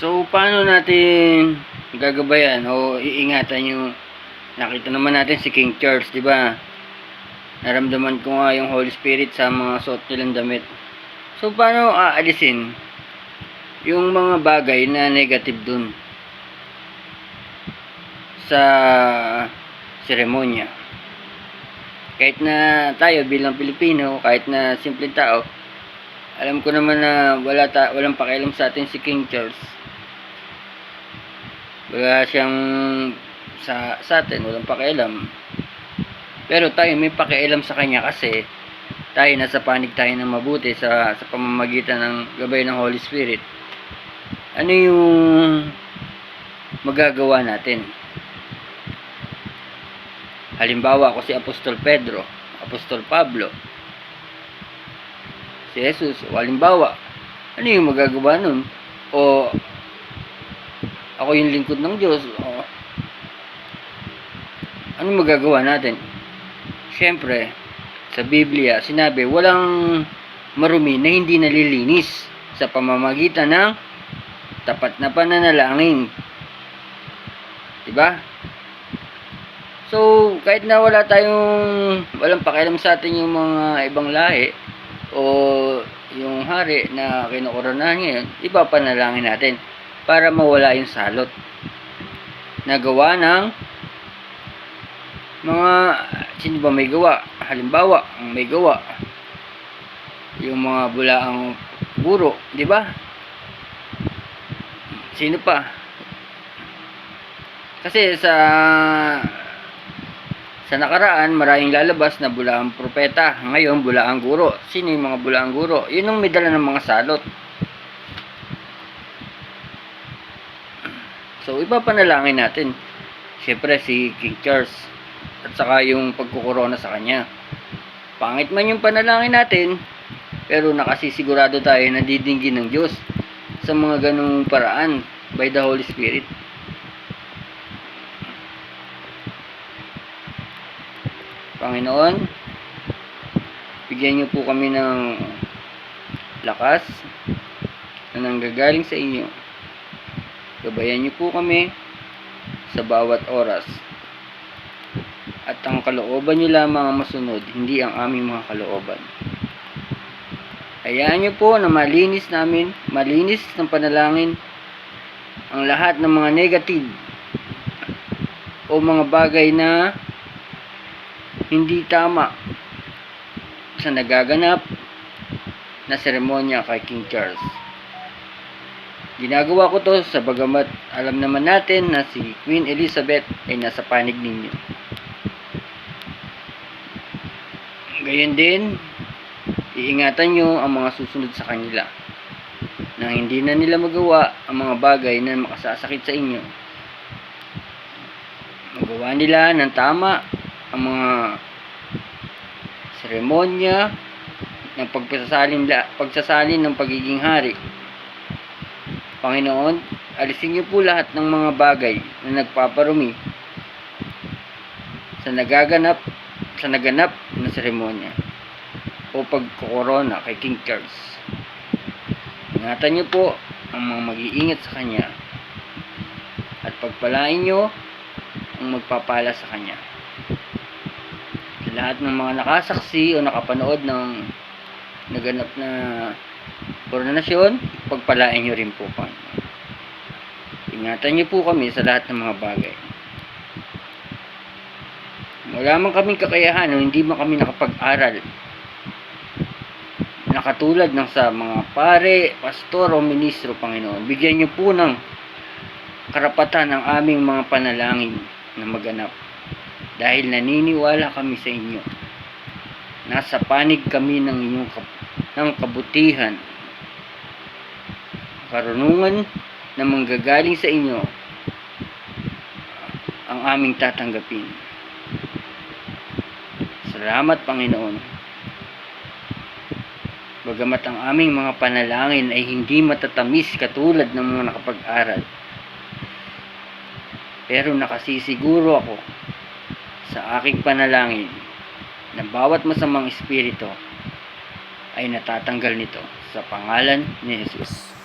So, paano natin gagabayan o iingatan yung nakita naman natin si King Charles, di ba? Naramdaman ko nga yung Holy Spirit sa mga suot nilang damit. So, paano aalisin yung mga bagay na negative dun sa seremonya? Kahit na tayo bilang Pilipino, kahit na simpleng tao, alam ko naman na wala ta walang pakialam sa atin si King Charles. Wala siyang sa, sa atin, walang pakialam. Pero tayo may pakialam sa kanya kasi tayo nasa panig tayo ng mabuti sa, sa pamamagitan ng gabay ng Holy Spirit. Ano yung magagawa natin? Halimbawa ako si Apostol Pedro, Apostol Pablo, si Jesus, o halimbawa, ano yung magagawa nun? O ako yung lingkod ng Diyos, o ano magagawa natin? Siyempre, sa Biblia, sinabi, walang marumi na hindi nalilinis sa pamamagitan ng tapat na pananalangin. Diba? So, kahit na wala tayong, walang pakialam sa atin yung mga ibang lahi, o yung hari na kinukoronahan ngayon, ipapanalangin natin para mawala yung salot na gawa ng mga sino ba may gawa halimbawa ang may gawa yung mga bulaang guro di ba sino pa kasi sa sa nakaraan, maraming lalabas na bulaang propeta. Ngayon, bulaang guro. Sino yung mga bulaang guro? Yun ang may dala ng mga salot. So, ipapanalangin natin. Siyempre, si King Charles. At saka yung pagkukorona sa kanya. Pangit man yung panalangin natin, pero nakasisigurado tayo na didinggin ng Diyos sa mga ganung paraan by the Holy Spirit. Panginoon, bigyan niyo po kami ng lakas na nanggagaling sa inyo. Gabayan niyo po kami sa bawat oras. At ang kalooban niyo lamang ang masunod, hindi ang aming mga kalooban. Hayaan niyo po na malinis namin, malinis ng panalangin ang lahat ng mga negative o mga bagay na hindi tama sa nagaganap na seremonya kay King Charles. Ginagawa ko to sa bagamat alam naman natin na si Queen Elizabeth ay nasa panig ninyo. Gayon din, iingatan nyo ang mga susunod sa kanila na hindi na nila magawa ang mga bagay na makasasakit sa inyo. Magawa nila ng tama ang mga seremonya ng pagsasalin, pagsasalin ng pagiging hari. Panginoon, alisin niyo po lahat ng mga bagay na nagpaparumi sa nagaganap sa naganap na seremonya o pagkokorona kay King Charles. Ingatan niyo po ang mga mag-iingat sa kanya at pagpalain niyo ang magpapala sa kanya sa lahat ng mga nakasaksi o nakapanood ng naganap na koronasyon, pagpalain nyo rin po Panginoon. Ingatan nyo po kami sa lahat ng mga bagay. Wala man kaming kakayahan o hindi man kami nakapag-aral nakatulad ng sa mga pare, pastor o ministro, Panginoon. Bigyan nyo po ng karapatan ng aming mga panalangin na maganap dahil naniniwala kami sa inyo. Nasa panig kami ng inyong kap- ng kabutihan, karunungan na manggagaling sa inyo ang aming tatanggapin. Salamat Panginoon. Bagamat ang aming mga panalangin ay hindi matatamis katulad ng mga nakapag-aral. Pero nakasisiguro ako sa aking panalangin na bawat masamang espiritu ay natatanggal nito sa pangalan ni Jesus.